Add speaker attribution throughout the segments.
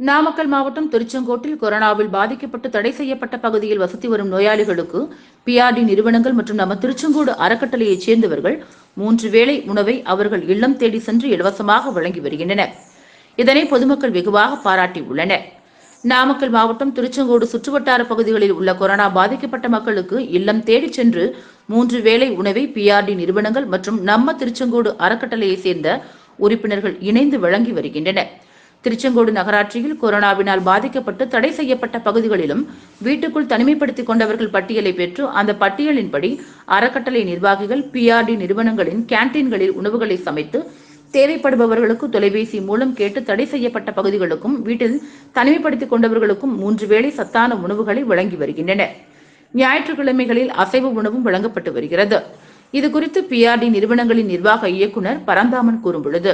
Speaker 1: நாமக்கல் மாவட்டம் திருச்செங்கோட்டில் கொரோனாவில் பாதிக்கப்பட்டு தடை செய்யப்பட்ட பகுதியில் வசித்து வரும் நோயாளிகளுக்கு பிஆர்டி நிறுவனங்கள் மற்றும் நம்ம திருச்செங்கோடு அறக்கட்டளையைச் சேர்ந்தவர்கள் மூன்று வேளை உணவை அவர்கள் இல்லம் தேடி சென்று இலவசமாக வழங்கி வருகின்றனர். இதனை பொதுமக்கள் வெகுவாக பாராட்டியுள்ளனர் நாமக்கல் மாவட்டம் திருச்செங்கோடு சுற்றுவட்டார பகுதிகளில் உள்ள கொரோனா பாதிக்கப்பட்ட மக்களுக்கு இல்லம் தேடிச் சென்று மூன்று வேளை உணவை பிஆர்டி நிறுவனங்கள் மற்றும் நம்ம திருச்செங்கோடு அறக்கட்டளையைச் சேர்ந்த உறுப்பினர்கள் இணைந்து வழங்கி வருகின்றனர். திருச்செங்கோடு நகராட்சியில் கொரோனாவினால் பாதிக்கப்பட்டு தடை செய்யப்பட்ட பகுதிகளிலும் வீட்டுக்குள் தனிமைப்படுத்திக் கொண்டவர்கள் பட்டியலை பெற்று அந்த பட்டியலின்படி அறக்கட்டளை நிர்வாகிகள் பிஆர்டி நிறுவனங்களின் கேண்டீன்களில் உணவுகளை சமைத்து தேவைப்படுபவர்களுக்கு தொலைபேசி மூலம் கேட்டு தடை செய்யப்பட்ட பகுதிகளுக்கும் வீட்டில் தனிமைப்படுத்திக் கொண்டவர்களுக்கும் மூன்று வேளை சத்தான உணவுகளை வழங்கி வருகின்றன. ஞாயிற்றுக்கிழமைகளில் அசைவ உணவும் வழங்கப்பட்டு வருகிறது. இது குறித்து பிஆர்டி நிறுவனங்களின் நிர்வாக இயக்குனர் பரந்தாமன் கூறும்பொழுது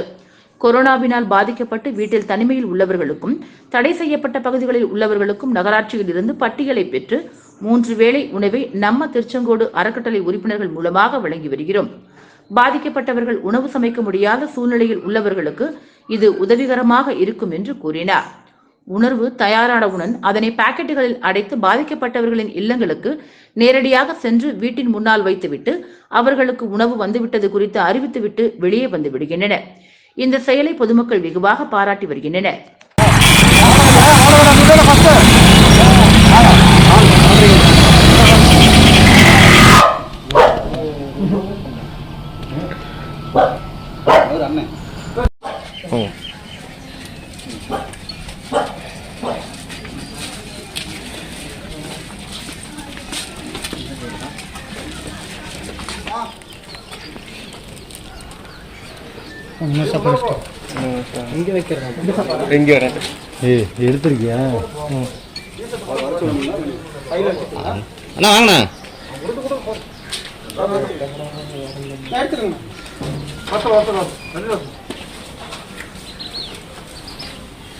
Speaker 1: கொரோனாவினால் பாதிக்கப்பட்டு வீட்டில் தனிமையில் உள்ளவர்களுக்கும் தடை செய்யப்பட்ட பகுதிகளில் உள்ளவர்களுக்கும் நகராட்சியில் இருந்து பட்டியலை பெற்று மூன்று வேளை உணவை நம்ம திருச்செங்கோடு அறக்கட்டளை உறுப்பினர்கள் மூலமாக வழங்கி வருகிறோம். பாதிக்கப்பட்டவர்கள் உணவு சமைக்க முடியாத சூழ்நிலையில் உள்ளவர்களுக்கு இது உதவிகரமாக இருக்கும் என்று கூறினார். உணர்வு தயாரானவுடன் அதனை பாக்கெட்டுகளில் அடைத்து பாதிக்கப்பட்டவர்களின் இல்லங்களுக்கு நேரடியாக சென்று வீட்டின் முன்னால் வைத்துவிட்டு அவர்களுக்கு உணவு வந்துவிட்டது குறித்து அறிவித்துவிட்டு வெளியே வந்து விடுகின்றனர். இந்த செயலை பொதுமக்கள் வெகுவாக பாராட்டி வருகின்றனர்.
Speaker 2: எங்க
Speaker 3: எடுத்திருக்கியா?
Speaker 2: அண்ணா வாங்கண்ணா.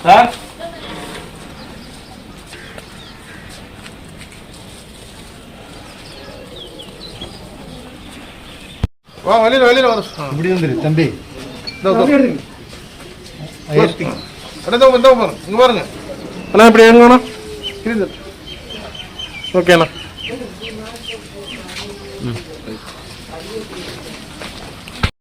Speaker 4: சார்?
Speaker 5: வா வெளியில வெளியில வந்து
Speaker 3: இப்படி வந்துரு தம்பி.
Speaker 5: பாருங்க.
Speaker 4: அண்ணா இப்படி எங்கண்ணா ஓகேண்ணா